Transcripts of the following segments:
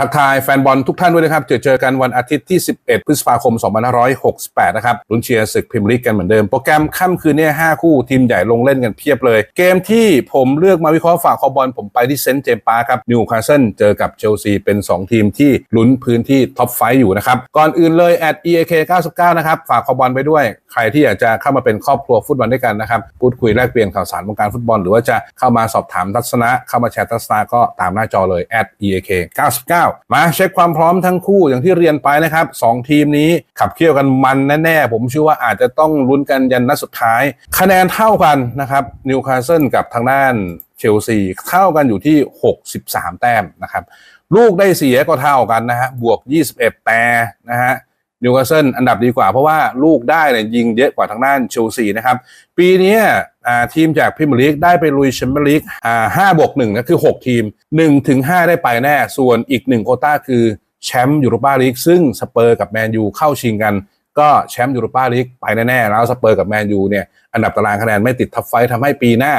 ทักทายแฟนบอลทุกท่านด้วยนะครับ เจอเจอกันวันอาทิตย์ที่ 11 พฤษภาคม 2568 นะครับลุ้นเชียร์ศึกพรีเมียร์ลีกกันเหมือนเดิม โปรแกรมค่ำคืนนี้5คู่ทีมใหญ่ลงเล่นกันเพียบเลย เกมที่ผมเลือกมาวิเคราะห์ฝากคอบอลผมไปที่เซนต์เจมส์ปาร์คครับนิวคาสเซิลเจอกับเชลซีเป็น 2 ทีมที่ลุ้นพื้นที่ท็อปไฟอยู่นะครับ ก่อนอื่นเลย at eak 99 นะครับ ฝากคอบอลไปด้วย ใครที่อยากจะเข้ามาเป็นครอบครัวฟุตบอลด้วยกันนะครับพูดคุยแลกเปลี่ยนข่าวสารวงการฟุตบอล หรือว่าจะเข้ามาสอบถามทัศนะเข้ามาแชร์ทัศนะก็ตามหน้าจอเลย at eak 99มาเช็คความพร้อมทั้งคู่อย่างที่เรียนไปนะครับสองทีมนี้ขับเคี่ยวกันมันแน่ๆ ผมเชื่อว่าอาจจะต้องลุ้นกันยันนัดสุดท้าย คะแนนเท่ากันนะครับนิวคาสเซิลกับทางด้านเชลซีเท่ากันอยู่ที่ 63 แต้มนะครับลูกได้เสียก็เท่ากันนะฮะบวก 21 แต่นะฮะ นิวคาสเซิลอันดับดีกว่าเพราะว่าลูกได้เนี่ยยิงเยอะกว่าทางด้านเชลซีนะครับ ปีนี้ทีมจากพรีเมียร์ลีกได้ไปลุยแชมเปี้ยนลีกห้าบวกหนึ่งนะคือ 6 ทีม1ถึง5ได้ไปแน่ ส่วนอีก1โควต้าคือแชมป์ยูโรปาลีกซึ่งสเปอร์กับแมนยูเข้าชิงกัน ก็แชมป์ยูโรปาลีกไปแน่ๆแล้วสเปอร์กับแมนยูเนี่ยอันดับตารางคะแนนไม่ติดท็อปไฟว์ทำให้ปีหน้า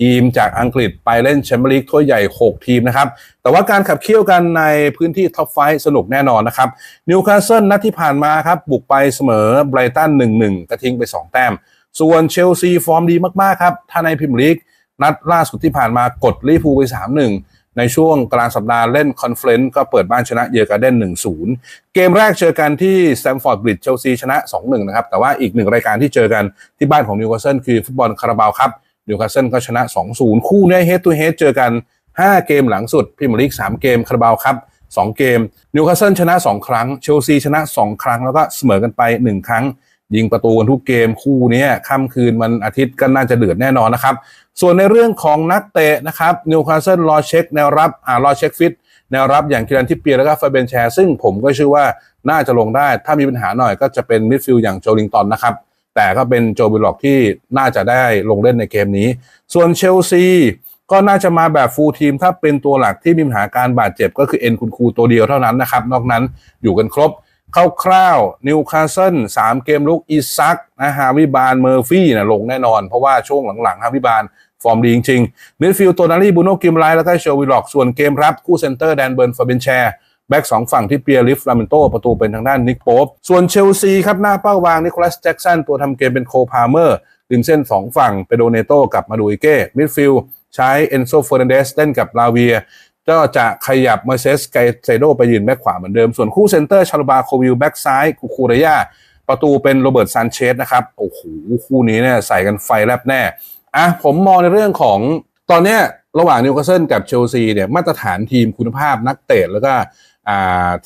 ทีมจากอังกฤษไปเล่นแชมเปี้ยนลีกถ้วยใหญ่ 6 ทีมนะครับ แต่ว่าการขับเคี่ยวกันในพื้นที่ท็อปไฟว์สนุกแน่นอนนะครับนิวคาสเซิลนัดที่ผ่านมาครับ บุกไปเสมอไบรตัน 1-1 กระทิ้งไป 2 แต้ม ส่วนเชลซีฟอร์มดีมากๆครับ ถ้าในพรีเมียร์ลีก นัดล่าสุดที่ผ่านมากดลิเวอร์พูลไป 3-1ในช่วงกลางสัปดาห์เล่นคอนเฟลนต์ก็เปิดบ้านชนะเยอร์การ์เดน1-0 เกมแรกเจอกันที่สแตมฟอร์ดบริดจ์เชลซีชนะ 2-1 นะครับ แต่ว่าอีกหนึ่งรายการที่เจอกันที่บ้านของนิวคาสเซิลคือฟุตบอลคาราบาวครับ นิวคาสเซิลก็ชนะ 2-0 คู่นี้เฮด to เฮดเจอกัน 5 เกมหลังสุดพรีเมียร์ลีก 3 เกมคาราบาวครับ 2 เกม นิวคาสเซิลชนะ 2 ครั้ง เชลซีชนะ 2 ครั้งแล้วก็เสมอกันไป 1 ครั้ง ยิงประตูกันทุกเกมคู่นี้ค่ำคืนวันอาทิตย์ก็น่าจะเดือดแน่นอนนะครับ ส่วนในเรื่องของนักเตะนะครับนิวคาสเซิลรอเช็คแนวรับอ่ารอเช็คฟิตแนวรับอย่างคิรันทิปเปียแล้วก็ฟาเบนแชร์ซึ่งผมก็เชื่อว่าน่าจะลงได้ ถ้ามีปัญหาหน่อยก็จะเป็นมิดฟิลด์อย่างโจลิงตันนะครับ แต่ก็เป็นโจบิลล็อกที่น่าจะได้ลงเล่นในเกมนี้ ส่วนเชลซีก็น่าจะมาแบบฟูลทีม ถ้าเป็นตัวหลักที่มีปัญหาการบาดเจ็บก็คือเอ็นคุณครูตัวเดียวเท่านั้นนะครับ นอกนั้นอยู่กันครบคร่าวๆนิวคาสเซิลสามเกมลุกอีซักนะฮาวิบานเมอร์ฟี่นะลงแน่นอน เพราะว่าช่วงหลังๆฮาวิบานฟอร์มดีจริงๆมิดฟิลด์ตัวนารีบูโนกิมไลแล้วก็เชลวิลล็อกส่วนเกมรับคู่เซนเตอร์แดนเบิร์นฟาเบนแชร์ แบ็กสองฝั่งที่เปียริฟลาเมนโตประตูเป็นทางด้านนิกโป๊ปส่วนเชลซีครับหน้าเป้าวางนิโคลัสแจ็กสันตัวทำเกมเป็นโคพาเมอร์ริมเส้น 2 ฝั่งเปโดเนโตกับมาดูอิเก้มิดฟิลใช้เอนโซเฟอร์นันเดสเล่นกับลาเวียก็จะขยับมาเซสไกเซโดไปยืนแบ็กขวาเหมือนเดิม ส่วนคู่เซนเตอร์ชาลบาโควิลแบ็กซ้ายคูคูเรยาประตูเป็นโรเบิร์ตซานเชสนะครับโอ้โหคู่นี้เนี่ยใส่กันไฟแลบแน่อะผมมองในเรื่องของตอนเนี้ยระหว่างนิวคาสเซิลกับเชลซีเนี่ยมาตรฐานทีมคุณภาพนักเตะแล้วก็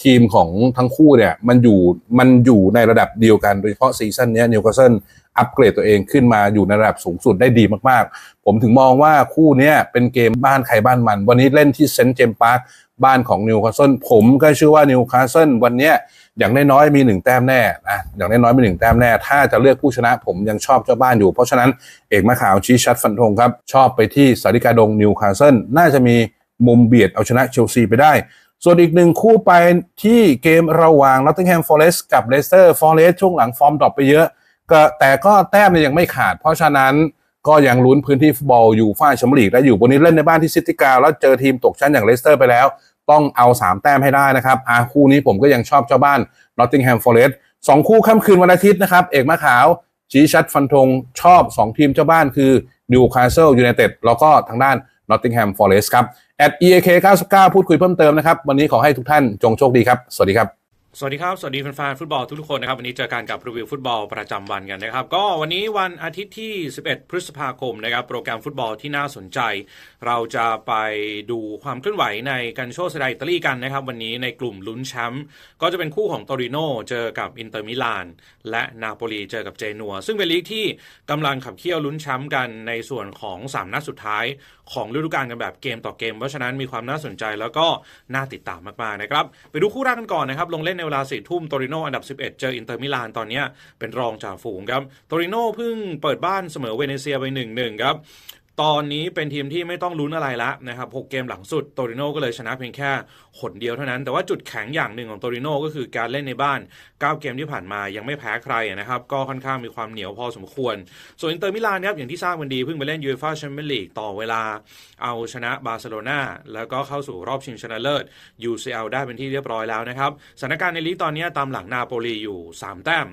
ทีมของทั้งคู่เนี่ยมันอยู่มันอยู่ในระดับเดียวกัน โดยเฉพาะซีซั่นนี้นิวคาสเซิลอัปเกรดตัวเองขึ้นมาอยู่ในระดับสูงสุดได้ดีมากๆ ผมถึงมองว่าคู่นี้เป็นเกมบ้านใครบ้านมัน วันนี้เล่นที่เซนต์เจมส์พาร์คบ้านของนิวคาสเซิลผมก็เชื่อว่านิวคาสเซิลวันนี้อย่างน้อยๆมีหนึ่งแต้มแน่นะอย่างน้อยๆมีหนึ่งแต้มแน่ ถ้าจะเลือกผู้ชนะผมยังชอบเจ้าบ้านอยู่ เพราะฉะนั้นเอกมะขาวชี้ชัดฟันธงครับ ชอบไปที่สาริกาดงนิวคาสเซิลน่าจะมีมุมเบียดเอาชนะเชลซีไปได้ ส่วนอีกหนึ่งคู่ไปที่เกมระหว่าง Nottingham Forest กับ Leicester Forest ช่วงหลังฟอร์มดรอปไปเยอะก็แต่ก็แต้มเนี่ยยังไม่ขาด เพราะฉะนั้นก็ยังลุ้นพื้นที่ฟุตบอลอยู่ฝ้าแชมเปี้ยนลีกได้อยู่วันนี้เล่นในบ้านที่ซิตี้กาแล้วเจอทีมตกชั้นอย่างเลสเตอร์ไปแล้ว ต้องเอา 3 แต้มให้ได้นะครับอาคู่นี้ผมก็ยังชอบเจ้าบ้าน Nottingham Forest สองคู่ค่ำคืนวันอาทิตย์นะครับ เอกมะขาวชี้ชัดฟันธงชอบ 2 ทีมเจ้าบ้านคือ Newcastle United แล้วก็ทางด้าน Nottingham Forest ครับ at eak 99พูดคุยเพิ่มเติมนะครับ วันนี้ขอให้ทุกท่านจงโชคดีครับ สวัสดีครับ สวัสดีครับ สวัสดีแฟนๆฟุตบอลทุกๆคนนะครับ วันนี้เจอกันกับรีวิวฟุตบอลประจำวันกันนะครับ ก็วันนี้วันอาทิตย์ที่ 11 พฤษภาคมนะครับ โปรแกรมฟุตบอลที่น่าสนใจ เราจะไปดูความเคลื่อนไหวในกันโชสไดอิตาลีกันนะครับ วันนี้ในกลุ่มลุ้นแชมป์ก็จะเป็นคู่ของโตริโนเจอกับอินเตอร์มิลานและนาโปลีเจอกับเจนัว ซึ่งเป็นลีกที่กำลังขับเคี่ยวลุ้นแชมป์กันในส่วนของ 3 นัดสุดท้ายของฤดูกาลกันแบบเกมต่อเกม เพราะฉะนั้นมีความน่าสนใจแล้วก็น่าติดตามมากๆนะครับไปดูคู่แรกกันก่อนนะครับลงเล่นในเวลาสี่ทุ่มโตริโนอันดับ 11 เจออินเตอร์มิลานตอนนี้เป็นรองจ่าฝูงครับโตริโนเพิ่งเปิดบ้านเสมอเวเนเซียไป1-1ครับ ตอนนี้เป็นทีมที่ไม่ต้องลุ้นอะไรละนะครับ6เกมหลังสุดโตริโนก็เลยชนะเพียงแค่หนเดียวเท่านั้น แต่ว่าจุดแข็งอย่างหนึ่งของโตริโนก็คือการเล่นในบ้าน 9 เกมที่ผ่านมายังไม่แพ้ใครนะครับ ก็ค่อนข้างมีความเหนียวพอสมควร ส่วนอินเตอร์มิลานครับอย่างที่ทราบกันดีเพิ่งไปเล่นยูเอฟ่าแชมเปี้ยนลีกต่อเวลา เอาชนะบาร์เซโลนาแล้วก็เข้าสู่รอบชิงชนะเลิศ UCL ได้เป็นที่เรียบร้อยแล้วนะครับสถานการณ์ในลีกตอนนี้ตามหลังนาโปลีอยู่ 3 แต้ม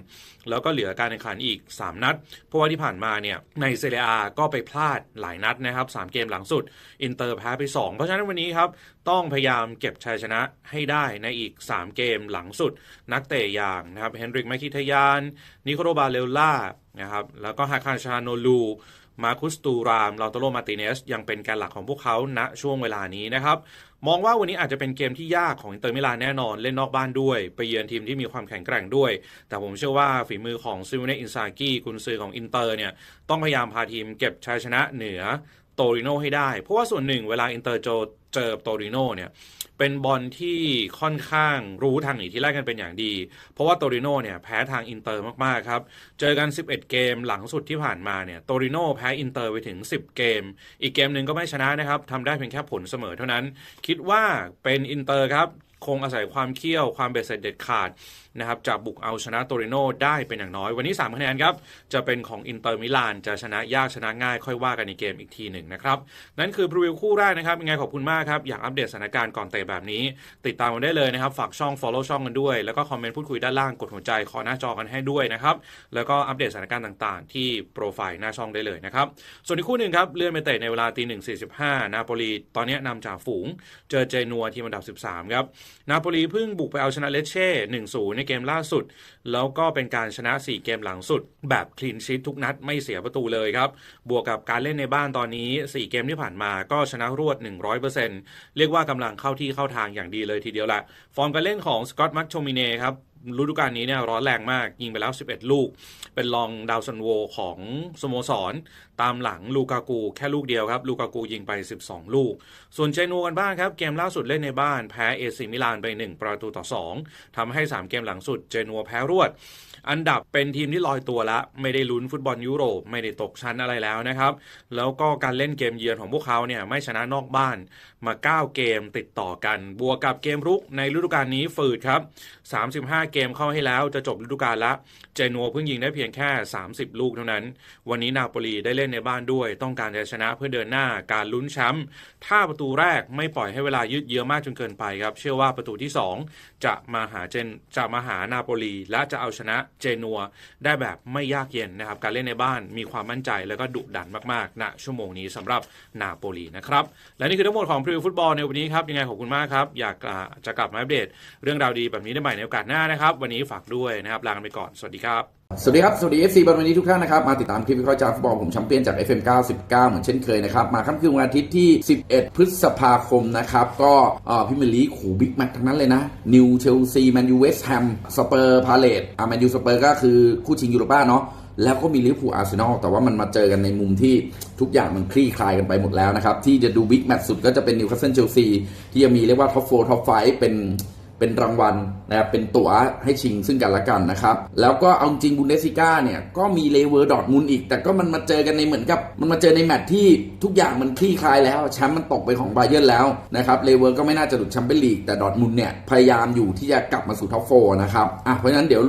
แล้วก็เหลือการแข่งขันอีก 3 นัด เพราะว่าที่ผ่านมาเนี่ยในเซเรียก็ไปพลาดหลายนัดนะครับ3เกมหลังสุด อินเตอร์แพ้ไป 2 เพราะฉะนั้นวันนี้ครับ ต้องพยายามเก็บชัยชนะให้ได้ในอีก 3 เกมหลังสุด นักเตะอย่างนะครับเฮนริกแมคคิทยาน นิโคโรบาเลลล่านะครับแล้วก็ฮาคานชาโนลู มาคุสตูรามลาโตโรมาติเนสยังเป็นแกนหลักของพวกเขาณช่วงเวลานี้นะครับ มองว่าวันนี้อาจจะเป็นเกมที่ยากของอินเตอร์มิลานแน่นอนเล่นนอกบ้านด้วย ไปเยือนทีมที่มีความแข็งแกร่งด้วย แต่ผมเชื่อว่าฝีมือของซิมเนอินซากิกุนซือของอินเตอร์เนี่ยต้องพยายามพาทีมเก็บชัยชนะเหนือ โตริโนให้ได้ เพราะว่าส่วนหนึ่งเวลาอินเตอร์โจเจอโตริโนเนี่ยเป็นบอลที่ค่อนข้างรู้ทางหนีที่แรกกันเป็นอย่างดี เพราะว่าโตริโนเนี่ยแพ้ทางอินเตอร์มากๆครับ เจอกัน 11 เกมหลังสุดที่ผ่านมาเนี่ยโตริโนแพ้อินเตอร์ไปถึง 10 เกม อีกเกมหนึ่งก็ไม่ชนะนะครับทำได้เพียงแค่ผลเสมอเท่านั้น คิดว่าเป็นอินเตอร์ครับ คงอาศัยความเขี้ยวความเบ็ดเสร็จเด็ดขาดนะครับจะบุกเอาชนะโตริโนได้เป็นอย่างน้อย วันนี้ 3 คะแนนครับ จะเป็นของอินเตอร์มิลานจะชนะยากชนะง่ายค่อยว่ากันในเกมอีกทีหนึ่งนะครับ นั่นคือพรีวิวคู่แรกนะครับยังไงขอบคุณมากครับ อยากอัปเดตสถานการณ์ก่อนเตะแบบนี้ ติดตามกันได้เลยนะครับ ฝากช่อง follow ช่องกันด้วย แล้วก็คอมเมนต์พูดคุยด้านล่างกดหัวใจขอหน้าจอกันให้ด้วยนะครับแล้วก็อัปเดตสถานการณ์ต่างๆ ที่โปรไฟล์หน้าช่องได้เลยนะครับส่วนอีกคู่หนึ่งครับเลื่อนไปเตะในเวลาตีหนึ่งสี่สิบห้านาโปลีตอนนี้นำจากฝูง เจอเจนัวทีมอันดับ 13 ครับนาโปลีเพิ่งบุกไปเอาชนะเลเช่1-0 ในเกมล่าสุด แล้วก็เป็นการชนะ 4 เกมหลังสุด แบบคลีนชีตทุกนัดไม่เสียประตูเลยครับ บวกกับการเล่นในบ้านตอนนี้ 4 เกมที่ผ่านมาก็ชนะรวด 100%เรียกว่ากำลังเข้าที่เข้าทางอย่างดีเลยทีเดียวแหละฟอร์มการเล่นของสกอตต์มัคโชมิเน่ครับ ฤดูกาลนี้เนี่ยร้อนแรงมาก ยิงไปแล้ว 11 ลูก เป็นรองดาวซันโวของสโมสร ตามหลังลูกากูแค่ลูกเดียวครับ ลูกากูยิงไป 12 ลูก ส่วนเจนัวกันบ้างครับ เกมล่าสุดเล่นในบ้านแพ้เอซิมิลานไป 1 ประตูต่อ 2ทำให้ 3 เกมหลังสุดเจนัวแพ้รวด อันดับเป็นทีมที่ลอยตัวละ ไม่ได้ลุ้นฟุตบอลยุโรปไม่ได้ตกชั้นอะไรแล้วนะครับแล้วก็การเล่นเกมเยือนของพวกเขาเนี่ยไม่ชนะนอกบ้านมา 9 เกมติดต่อกัน บวกกับเกมรุกในฤดูกาลนี้ฝืดครับ 35เกมเข้าให้แล้วจะจบฤดูกาลละ เจนัวเพิ่งยิงได้เพียงแค่ 30 ลูกเท่านั้น วันนี้นาโปลีได้เล่นในบ้านด้วย ต้องการจะชนะเพื่อเดินหน้าการลุ้นแชมป์ถ้าประตูแรกไม่ปล่อยให้เวลายืดเยื้อมากจนเกินไปครับ เชื่อว่าประตูที่ 2 จะมาหาเจนจะมาหานาโปลีและจะเอาชนะเจนัวได้แบบไม่ยากเย็นนะครับการเล่นในบ้านมีความมั่นใจแล้วก็ดุดันมากๆณชั่วโมงนี้สำหรับนาโปลีนะครับและนี่คือทั้งหมดของพรีวิวฟุตบอลในวันนี้ครับยังไงขอบคุณมากครับอยากจะกลับมาอัปเดตเรื่องราวดีแบบนี้ได้ใหม่ในโอกาสหน้านะครับครับ วันนี้ฝากด้วยนะครับลากันไปก่อน สวัสดีครับ สวัสดีครับ สวัสดี FC บอลวันนี้ทุกท่านนะครับ มาติดตามคลิปวิเคราะห์จากฟุตบอลผมแชมเปี้ยนจาก FM 99 เหมือนเช่นเคยนะครับ มาค่ำคืนวันอาทิตย์ที่ 11 พฤษภาคมนะครับ ก็พิมลีกหูบิ๊กแมตช์ทั้งนั้นเลยนะนิวเชลซีแมนยูเวสต์แฮมสเปอร์พาเลตอ่าแมนยูสเปอร์ก็คือคู่ชิงยูโรป้าเนาะแล้วก็มีลิเวอร์พูลอาร์เซนอลแต่ว่ามันมาเจอกันในมุมที่ทุกอย่างมันคลี่คลายกันไปหมดแล้วนะครับ ที่จะดูบิ๊กแมตช์สุดก็จะเป็นนิวคาสเซิลเชลซีที่จะมีเรียกว่าท็อปโฟท็อปไฟเป็น เป็นรางวัลนะครับเป็นตั๋วให้ชิงซึ่งกันและกันนะครับ แล้วก็เอาจริงบุนเดส i ก้าเนี่ยก็มีเลเวอร์ดอทมุนอีก แต่ก็มันมาเจอกันในเหมือนกับ มันมาเจอในแมตช์ที่ทุกอย่างมันคลี่คลายแล้วแชมป์มันตกไปของไบเยอร์แล้วนะครับเลเวอร์ก็ไม่น่าจะหลุดแชมเปี้ยนลีกแต่ดอทมุนเนี่ยพยายามอยู่ที่จะกลับมาสู่ท็อปโฟนะครับอะเพราะฉะนั้นเดี๋ยว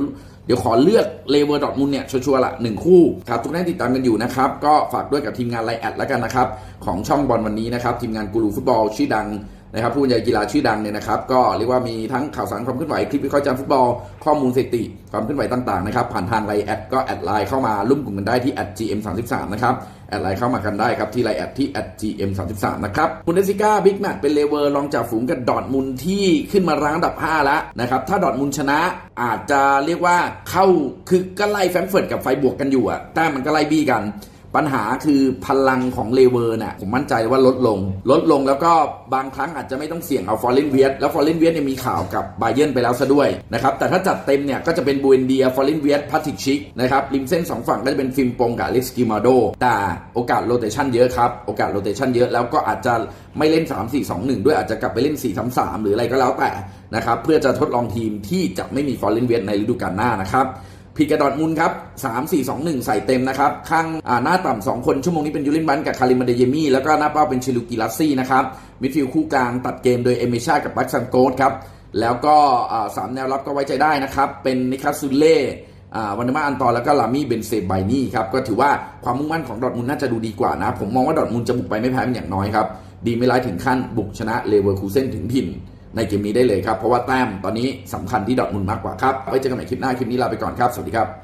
เดี๋ยวขอเลือกเลเวอร์ดอทมุนเนี่ยชัวร์ละหนึ่งคู่ครับทุกท่านติดตามกันอยู่นะครับ ก็ฝากด้วยกับทีมงานไลแอดแล้วกันนะครับ ของช่องบอลวันนี้นะครับ ทีมงานกูรูฟุตบอลชื่อดัง นะครับผู้บรรยายกีฬาชื่อดังเนี่ยนะครับก็เรียกว่ามีทั้งข่าวสารความเคลื่อนไหวคลิปวิเคราะห์จานฟุตบอล ข้อมูลสถิติความเคลื่อนไหวต่างๆนะครับผ่านทางไลน์แอดก็แอดไลน์เข้ามาร่วมกลุ่มกันได้ที่ @gm33 นะครับแอดไลน์เข้ามากันได้ครับที่ไลน์แอดที่ @gm33 นะครับบุนเดซิก้าบิ๊กแมตเป็นเลเวอร์รองจากฝูงกับดอร์ทมุนที่ขึ้นมารั้งอันดับ 5 แล้วนะครับถ้าดอร์ทมุนชนะอาจจะเรียกว่าเข้าคือก็ไล่แฟรงเฟิร์ตกับไฟบวกกันอยู่อะแต่มันก็ไล่บี้กัน ปัญหาคือพลังของเลเวอร์เนี่ยผมมั่นใจว่าลดลง ลดลงแล้วก็บางครั้งอาจจะไม่ต้องเสี่ยงเอาฟอร์เรนเวียสแล้วฟอร์เรนเวียสเนี่ยมีข่าวกับบาเยนไปแล้วซะด้วยนะครับแต่ถ้าจัดเต็มเนี่ยก็จะเป็นบูเอนเดียฟอร์เรนเวียสพัติชิกนะครับริมเส้นสองฝั่งก็จะเป็นฟิล์มปงกับเล็กซ์กิมาโดแต่โอกาสโรเตชันเยอะครับโอกาสโรเตชันเยอะแล้วก็อาจจะไม่เล่น 3 4 2 1 ด้วยอาจจะกลับไปเล่น 4 3 3 หรืออะไรก็แล้วแต่นะครับเพื่อจะทดลองทีมที่จะไม่มีฟอร์เรนเวียสในฤดูกาลหน้านะครับ ผิดกับดอร์ทมุนครับ3 4 2 1ใส่เต็มนะครับ ข้างาหน้าต่ำสองคนชั่วโมงนี้เป็นยูรินบันกับคาริมาเดเยมี่แล้วก็หน้าเป้าเป็นชิลูกิลัสซี่นะครับมิดฟิลด์คู่กลางตัดเกมโดยเอเมชากับบัคซังโกสครับแล้วก็สามแนวรับก็ไว้ใจได้นะครับ เป็นนิคัสซูเล่อ่าวันเดอร์มาอันตอแล้วก็ลามี่เบนเซไบนี่ครับก็ถือว่าความมุ่งมั่นของดอทมุนน่าจะดูดีกว่านะ ผมมองว่าดอทมุนจะบุกไปไม่แพ้เป็นอย่างน้อยครับ ดีไม่ร้ายถึงขั้นบุกชนะเลเวอร์คูเซนถึงถิ่น ในเกมนี้ได้เลยครับ เพราะว่าแต้มตอนนี้สำคัญที่ดอทมุนมากกว่าครับไว้เจอกันใหม่คลิปหน้าคลิปนี้ลาไปก่อนครับ สวัสดีครับ